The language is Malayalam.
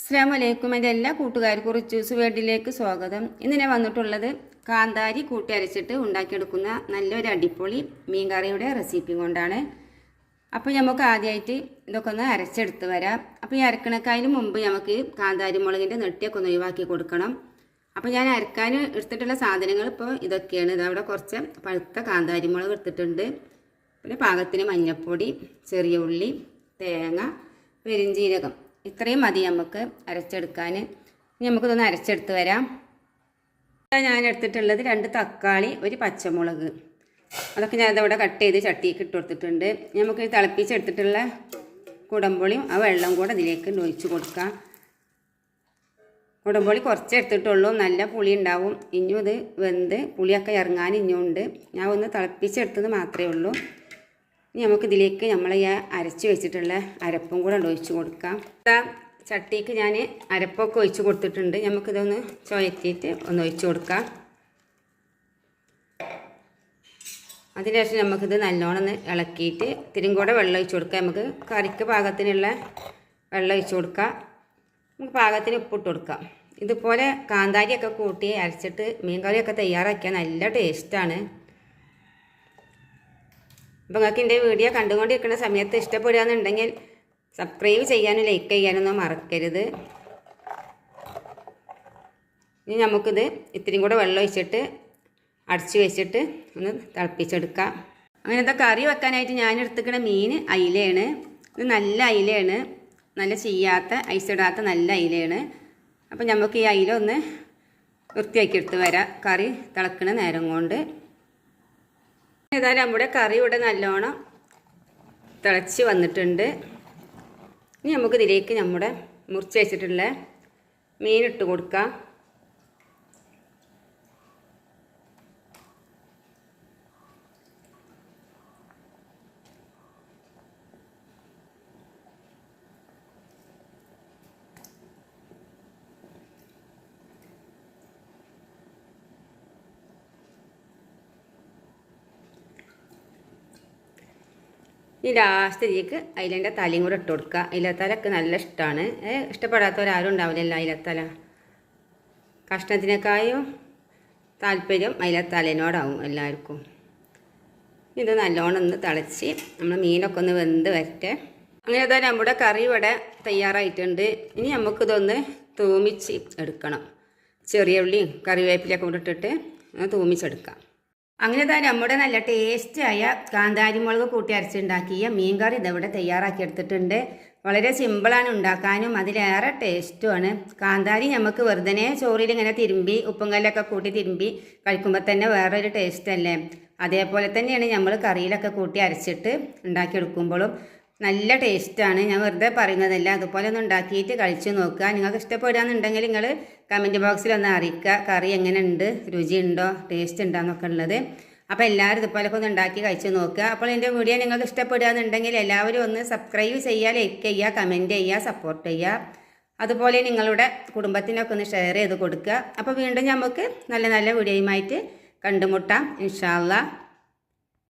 അസ്സാം വലൈക്കും എന്റെ എല്ലാ കൂട്ടുകാർക്കും റിച്ചൂസ് വേൾഡിലേക്ക് സ്വാഗതം. ഇന്ന് ഞാൻ വന്നിട്ടുള്ളത് കാന്താരി കൂട്ടി അരച്ചിട്ട് ഉണ്ടാക്കിയെടുക്കുന്ന നല്ലൊരു അടിപൊളി മീൻകറിയുടെ റെസിപ്പി കൊണ്ടാണ്. അപ്പോൾ നമുക്ക് ആദ്യമായിട്ട് ഇതൊക്കെ ഒന്ന് അരച്ചെടുത്ത് വരാം. അപ്പോൾ ഈ അരക്കണക്കായതിന് മുമ്പ് നമുക്ക് കാന്താരി മുളകിന്റെ നെട്ടിയൊക്കെ ഒന്ന് ഒഴിവാക്കി കൊടുക്കണം. അപ്പോൾ ഞാൻ അരക്കാൻ എടുത്തിട്ടുള്ള സാധനങ്ങൾ ഇപ്പോൾ ഇതൊക്കെയാണ്. ഇതവിടെ കുറച്ച് പഴുത്ത കാന്താരി മുളക് എടുത്തിട്ടുണ്ട്. പിന്നെ പാകത്തിന് മഞ്ഞൾപ്പൊടി ചെറിയ ഉള്ളി തേങ്ങ പെരിഞ്ജീരകം ഇത്രയും മതി നമുക്ക് അരച്ചെടുക്കാൻ. ഇനി നമുക്കിതൊന്ന് അരച്ചെടുത്ത് വരാം. ഞാൻ എടുത്തിട്ടുള്ളത് രണ്ട് തക്കാളി ഒരു പച്ചമുളക്. അതൊക്കെ ഞാൻ ഇതവിടെ കട്ട് ചെയ്ത് ചട്ടിക്ക് ഇട്ട് കൊടുത്തിട്ടുണ്ട്. നമുക്ക് തിളപ്പിച്ചെടുത്തിട്ടുള്ള കുടംപുളിയും ആ വെള്ളം കൂടെ ഇതിലേക്ക് ഒഴിച്ച് കൊടുക്കാം. കുടംപുളി കുറച്ച് എടുത്തിട്ടുള്ളൂ. നല്ല പുളി ഉണ്ടാവും. ഇനിയും ഇത് വെന്ത് പുളിയൊക്കെ ഇറങ്ങാൻ ഇനിയും ഉണ്ട് ഞാൻ ഒന്ന് തിളപ്പിച്ചെടുത്തത് മാത്രമേ ഉള്ളൂ. ഇനി നമുക്ക് ഇതിലേക്ക് നമ്മൾ ഈ അരച്ച് വെച്ചിട്ടുള്ള അരപ്പും കൂടെ ഒഴിച്ച് കൊടുക്കാം. ചട്ടിക്ക് ഞാൻ അരപ്പൊക്കെ ഒഴിച്ച് കൊടുത്തിട്ടുണ്ട്. നമുക്കിതൊന്ന് ചോയത്തിയിട്ട് ഒന്ന് ഒഴിച്ച് കൊടുക്കാം. അതിനുശേഷം നമുക്കിത് നല്ലോണം ഒന്ന് ഇളക്കിയിട്ട് ഇത്തിരിയും കൂടെ വെള്ളം ഒഴിച്ച് കൊടുക്കാം. നമുക്ക് കറിക്ക് പാകത്തിനുള്ള വെള്ളം ഒഴിച്ച് കൊടുക്കാം. നമുക്ക് പാകത്തിന് ഉപ്പിട്ട് കൊടുക്കാം. ഇതുപോലെ കാന്താരിയൊക്കെ കൂട്ടി അരച്ചിട്ട് മീൻ കറിയൊക്കെ തയ്യാറാക്കിയാൽ നല്ല ടേസ്റ്റാണ്. അപ്പോൾ നിങ്ങൾക്ക് എന്റെ വീഡിയോ കണ്ടുകൊണ്ടിരിക്കുന്ന സമയത്ത് ഇഷ്ടപ്പെടുകയെന്നുണ്ടെങ്കിൽ സബ്സ്ക്രൈബ് ചെയ്യാനും ലൈക്ക് ചെയ്യാനൊന്നും മറക്കരുത്. ഇനി നമുക്കിത് ഇത്തിരിയും കൂടെ വെള്ളം ഒഴിച്ചിട്ട് അടച്ചു വെച്ചിട്ട് ഒന്ന് തിളപ്പിച്ചെടുക്കാം. അങ്ങനത്തെ കറി വെക്കാനായിട്ട് ഞാൻ എടുത്തിക്കണ മീൻ അയിലയാണ്. ഇത് നല്ല അയിലയാണ്. നല്ല ചെയ്യാത്ത ഐസിടാത്ത നല്ല അയിലയാണ്. അപ്പം നമുക്ക് ഈ അയില ഒന്ന് വൃത്തിയാക്കി എടുത്ത് വരാം. കറി തിളക്കണ നേരം കൊണ്ട്. ഏതായാലും നമ്മുടെ കറി ഇവിടെ നല്ലോണം തിളച്ച് വന്നിട്ടുണ്ട്. ഇനി നമുക്ക് ഇതിലേക്ക് നമ്മുടെ മുറിച്ച് വെച്ചിട്ടുള്ള മീനിട്ട് കൊടുക്കാം. ഈ ലാസ്റ്റ് ഇതിലേക്ക് അതിലെന്റെ തലയും കൂടെ ഇട്ട് കൊടുക്കുക. അതിലത്തലക്ക് നല്ല ഇഷ്ടമാണ്. ഇഷ്ടപ്പെടാത്തവരാരും ഉണ്ടാവില്ലല്ലോ അതിലത്തല കഷ്ണത്തിനേക്കായും താല്പര്യം അതിലത്തലേനോടാവും എല്ലാവർക്കും. ഇത് നല്ലോണം ഒന്ന് തിളച്ച് നമ്മൾ മീനൊക്കെ ഒന്ന് വെന്ത് വരട്ടെ. അങ്ങനെ ഇതാ നമ്മുടെ കറി ഇവിടെ തയ്യാറായിട്ടുണ്ട്. ഇനി നമുക്കിതൊന്ന് തൂമിച്ച് എടുക്കണം. ചെറിയ ഉള്ളിയും കറിവേപ്പിലൊക്കെ കൊണ്ടിട്ടിട്ട് തൂമിച്ചെടുക്കാം. അങ്ങനെ തന്നെ നമ്മുടെ നല്ല ടേസ്റ്റായ കാന്താരി മുളക് കൂട്ടി അരച്ചുണ്ടാക്കിയ മീൻ കറി ഇതവിടെ തയ്യാറാക്കി എടുത്തിട്ടുണ്ട്. വളരെ സിമ്പിളാണ് ഉണ്ടാക്കാനും അതിലേറെ ടേസ്റ്റുമാണ്. കാന്താരി നമുക്ക് വെറുതെ ചോറിൽ ഇങ്ങനെ തിരുമ്പി ഉപ്പും കല്ലൊക്കെ കൂട്ടി തിരുമ്പി കഴിക്കുമ്പോൾ തന്നെ വേറൊരു ടേസ്റ്റ് അല്ലേ അതേപോലെ തന്നെയാണ് നമ്മൾ കറിയിലൊക്കെ കൂട്ടി അരച്ചിട്ട് ഉണ്ടാക്കിയെടുക്കുമ്പോഴും. നല്ല ടേസ്റ്റാണ്. ഞാൻ വെറുതെ പറയുന്നതല്ല. അതുപോലെ ഒന്ന് ഉണ്ടാക്കിയിട്ട് കഴിച്ചു നോക്കുക. നിങ്ങൾക്ക് ഇഷ്ടപ്പെടുകയെന്നുണ്ടെങ്കിൽ നിങ്ങൾ കമന്റ് ബോക്സിൽ ഒന്ന് അറിയിക്കുക. കറി എങ്ങനെയുണ്ട്? രുചിയുണ്ടോ? ടേസ്റ്റ് ഉണ്ടോ എന്നൊക്കെ ഉള്ളത്. അപ്പോൾ എല്ലാവരും ഇതുപോലൊക്കെ ഒന്ന് ഉണ്ടാക്കി കഴിച്ച് നോക്കുക. അപ്പോൾ എന്റെ വീഡിയോ നിങ്ങൾക്ക് ഇഷ്ടപ്പെടുകയെന്നുണ്ടെങ്കിൽ എല്ലാവരും ഒന്ന് സബ്സ്ക്രൈബ് ചെയ്യുക ലൈക്ക് ചെയ്യുക കമന്റ് ചെയ്യുക സപ്പോർട്ട് ചെയ്യുക. അതുപോലെ നിങ്ങളുടെ കുടുംബത്തിനൊക്കെ ഒന്ന് ഷെയർ ചെയ്ത് കൊടുക്കുക. അപ്പോൾ വീണ്ടും നമുക്ക് നല്ല നല്ല വീഡിയോയുമായിട്ട് കണ്ടുമുട്ടാം. ഇൻഷാല്ല